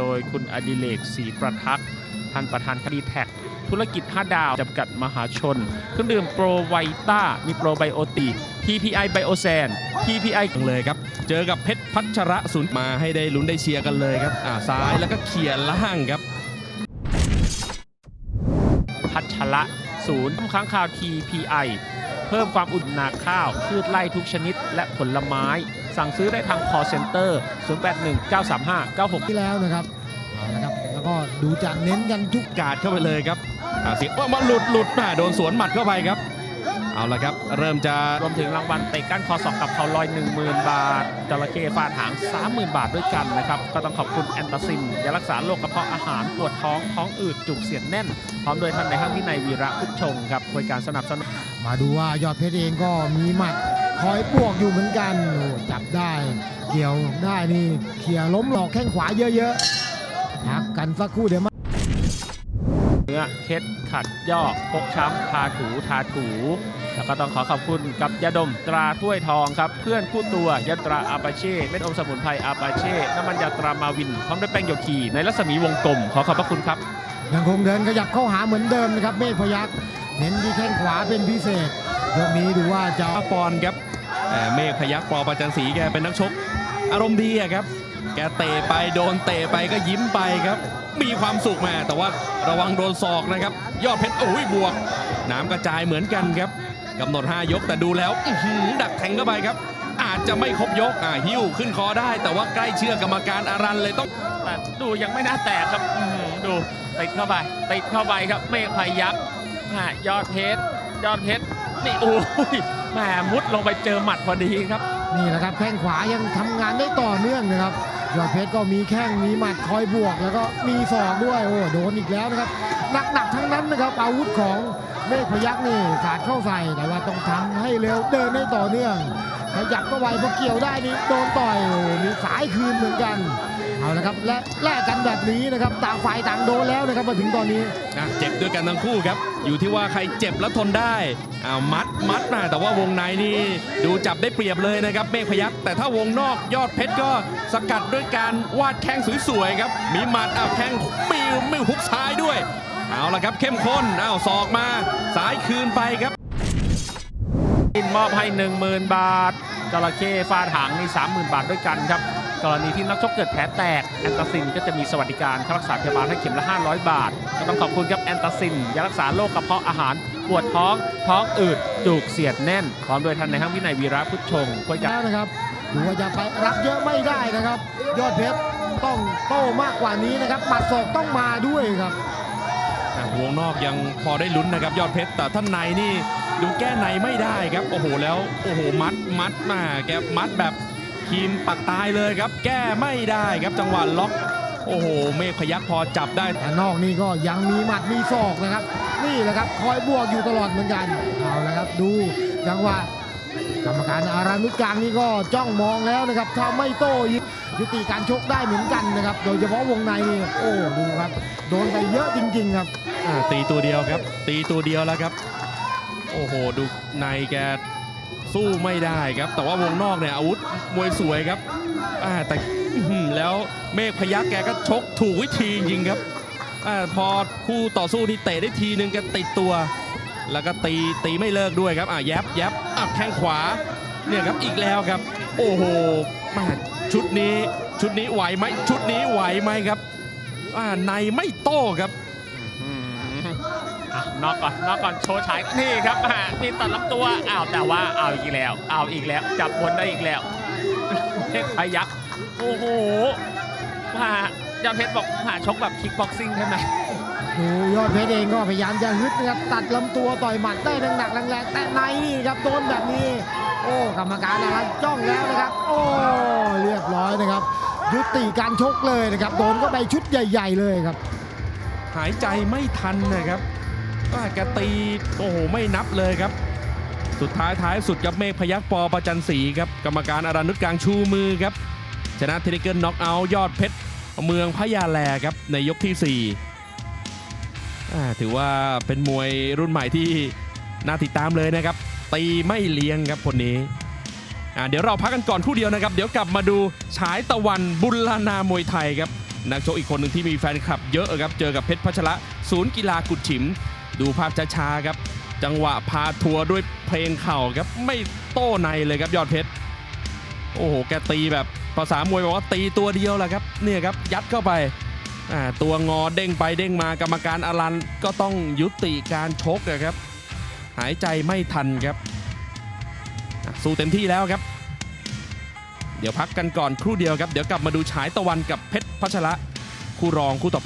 โดยคุณอดิเลกศรีประทักษ์ท่านประธานคดีแท็ก ธุรกิจ 5 ดาวจำกัดมหาชน เครื่องดื่มโปรไวต้า มีโปรไบโอติ TPI ไบโอแซน TPI เลยครับ เจอกับเพชรพัชระศูนย์มาให้ได้ลุ้นได้เชียร์กันเลยครับอ่าซ้ายแล้วก็เขี่ยล่างครับ พัชระศูนย์ค้างคาว TPI เพิ่มความอุ่นหนาข้าวพืชไร่ทุกชนิดและผลไม้ สั่งซื้อได้ทาง call center 08193596ที่แล้วนะครับเอาละครับแล้วก็ดูจะเน้นกันทุกกาดเข้าไปเลยครับอ่าเสียว่ามาหลุดหลุดแหม่โดนสวนหมัดเข้าไปครับ เอาละครับ เริ่มจะรวมถึงรางวัลเตะก้านคอสองกับเขาลอย 10,000 บาทจระเข้ฟาดหาง 30,000 บาทด้วยกันนะครับ ก็ต้องขอบคุณแอนตาซินยารักษาโรคกระเพาะอาหารปวดท้อง ท้องอืดจุกเสียดแน่น พร้อมโดยท่านในห้างวินัยวีระพุทธชงครับบริการสนับสนุนมาดูว่ายอดเพชรเองก็มีหมัดคอยบวกอยู่เหมือนกันโอ้จับได้ เกี่ยวได้นี่เขี่ยล้มหลอกแข้งขวาเยอะๆพักกันสักครู่เดี๋ยวมาเนื้อเคล็ดขัดยอกพกช้ำทาถูทาถู แล้วก็ต้องขอขอบคุณกับยาดมตราถ้วยทองครับ เพื่อนคู่ตัวยาตราอาปาเช่เม็ดอมสมุนไพรอาปาเช่น้ำมันยาตรามาวินพร้อมด้วยแป้งโยคีในรัศมีวงกลม ขอขอบพระคุณครับ ยังคงเดินขยับเข้าหาเหมือนเดิมนะครับเมฆพยักเน้นที่แข้งขวาเป็นพิเศษยกนี้ดูว่าจะป้าปอนครับแต่เมฆพยักปอประจันศรีแกเป็นนักชก อารมณ์ดีอะครับ แกเตะไปโดนเตะไปก็ยิ้มไปครับ มีความสุขมาแต่ว่าระวังโดนศอกนะครับ ยอดเพชรโอ้ยบวกน้ำกระจายเหมือนกันครับ กำหนด 5 ยกแต่ดูแล้วอื้อหือดักแทงเข้าไปครับ อาจจะไม่ครบยกอ่าหิ้วขึ้นคอได้ แต่ว่าใกล้เชื่อกรรมการอารันเลยต้องแต่ดูยังไม่น่าแตกครับอื้อหือดูติดเข้าไปติดเข้าไปครับเมฆพยักแหม่ยอดเพชรยอดเพชรนี่โอ้ยแหมมุดลงไปเจอหมัดพอดีครับ นี่แหละครับแข้งขวายังทำงานได้ต่อเนื่องนะครับยอดเพชรก็มีแข้งมีหมัดคอยบวก แล้วก็มีศอกด้วยโอ้โดนอีกแล้วนะครับหนักๆทั้งนั้นนะครับอาวุธของ เมฆพยักนี่สาดเข้าใส่แต่ว่าต้องทำให้เร็วเดินให้ต่อเนื่องขยับก็ไวพอเกี่ยวได้นี่โดนต่อยมีสายคืนเหมือนกันเอาละครับและแลกกันแบบนี้นะครับต่างฝ่ายต่างโดนแล้วนะครับมาถึงตอนนี้นะเจ็บด้วยกันทั้งคู่ครับ อยู่ที่ว่าใครเจ็บแล้วทนได้อ้าวมัดมัดมาแต่ว่าวงในนี่ดูจับได้เปรียบเลยนะครับเมฆพยักแต่ถ้าวงนอกยอดเพชรก็สกัดด้วยการวาดแข้งสวยๆครับ มีหมัดอ้าวแข้งมีม่หุกซ้ายด้วย เอาละครับเข้มข้นอ้าวศอกมาสายคืนไปครับบินมอบให้ 10,000 บาทจระเข้ฟาดหางนี่30,000 บาทด้วยกันครับ กรณีที่นักชกเกิดแผลแตก แอนตาซินก็จะมีสวัสดิการค่ารักษาพยาบาลให้เข็มละ 500 บาท ก็ต้องขอบคุณครับแอนตาซินยารักษาโรคกระเพาะอาหาร ปวดท้อง ท้องอืด จุกเสียดแน่น พร้อมด้วยท่านในห้างวินัยวีระพุทธชงช่วยกันแล้วนะครับดูว่าจะไปรับเยอะไม่ได้นะครับ ยอดเพชรต้องโต้มากกว่านี้นะครับหมัดศอกต้องมาด้วยครับอะ วงนอกยังพอได้ลุ้นนะครับยอดเพชรแต่ท่านในนี่ดูแก้ในไม่ได้ครับโอ้โหแล้วโอ้โหมัดมัดมาแกมัดแบบทีมปักตายเลยครับ แก้ไม่ได้ครับจังหวะล็อก โอ้โห เมฆพยักพอจับได้แต่นอกนี่ก็ยังมีหมัดมีศอกนะครับ นี่แหละครับ คอยบวกอยู่ตลอดเหมือนกันเอาละครับ ดูจังหวะ กรรมการอารานุกลางนี่ก็จ้องมองแล้วนะครับถ้าไม่โต้ยุยุติการชกได้เหมือนกันนะครับ โดยเฉพาะวงในนี่โอ้ดูครับ โดนไปเยอะจริง ๆ ครับตีตัวเดียวครับ ตีตัวเดียวแล้วครับ โอ้โหดูในแกสู้ไม่ได้ครับ แต่ว่าวงนอกเนี่ยอาวุธมวยสวยครับแต่แล้วเมฆพยักแกก็ชกถูกวิธีจริงครับอพอคู่ต่อสู้ที่เตะได้ทีนึงแกติดตัว แล้วก็ตีตีไม่เลิกด้วยครับอ่าแยบแยบอะแข้งขวาเนี่ยครับอีกแล้วครับ โอ้โหแมาชุดนี้ชุดนี้ไหวไหมชุดนี้ไหวไหมครับอ่าในไม่โต้ครับอนอกก่อนนอกก่อนโชว์ฉายนี่ครับนี่ตัดลำตัวอ้าวแต่ว่าเอาอีกแล้วเอาอีกแล้ว จับบนได้อีกแล้วเทพพยักโอ้โหว่ายอดเพชรบอกหาชกแบบคิกบ็อกซิ่งใช่ไหม ดูยอดเพชรเองก็พยายามจะฮึดนะครับตัดลำตัวต่อยหมัดได้หนักๆแรงๆแต่ในนี่ครับโดนแบบนี้ โอ้กรรมการอะไรจ้องแล้วนะครับ โอ้เรียบร้อยนะครับ ยุติการชกเลยนะครับโดนก็ไปชุดใหญ่ ๆ เลยครับ หายใจไม่ทันนะครับว่าแกตีโอ้โหไม่นับเลยครับ สุดท้ายท้ายสุดกับเมฆพยักปอประจันศรีครับกรรมการอารานุชกลางชูมือครับชนะเทนิเกิลน็อกเอาท์ยอดเพชรเมืองพญาแลครับในยกที่4อ่ ถือว่าเป็นมวยรุ่นใหม่ที่น่าติดตามเลยนะครับ ตีไม่เลี้ยงครับคนนี้เดี๋ยวเราพักกันก่อนคู่เดียวนะครับ เดี๋ยวกลับมาดูฉายตะวันบุลานามวยไทยครับนักชกอีกคนหนึ่งที่มีแฟนคลับเยอะครับ เจอกับเพชรพัชระศูนย์กีฬากุดฉิม ดูภาพช้าๆครับ จังหวะพาทัวร์ด้วยเพลงเข่าครับไม่โต้ในเลยครับยอดเพชรโอ้โหแกตีแบบภาษามวยบอกว่าตีตัวเดียวแหละครับเนี่ยครับยัดเข้าไป ตัวงอเด้งไปเด้งมากรรมการอลันก็ต้องยุติการชกนะครับ หายใจไม่ทันครับ สู้เต็มที่แล้วครับ เดี๋ยวพักกันก่อนครู่เดียวครับ เดี๋ยวกลับมาดูฉายตะวันกับเพชรพัชระคู่รองคู่ต่อไป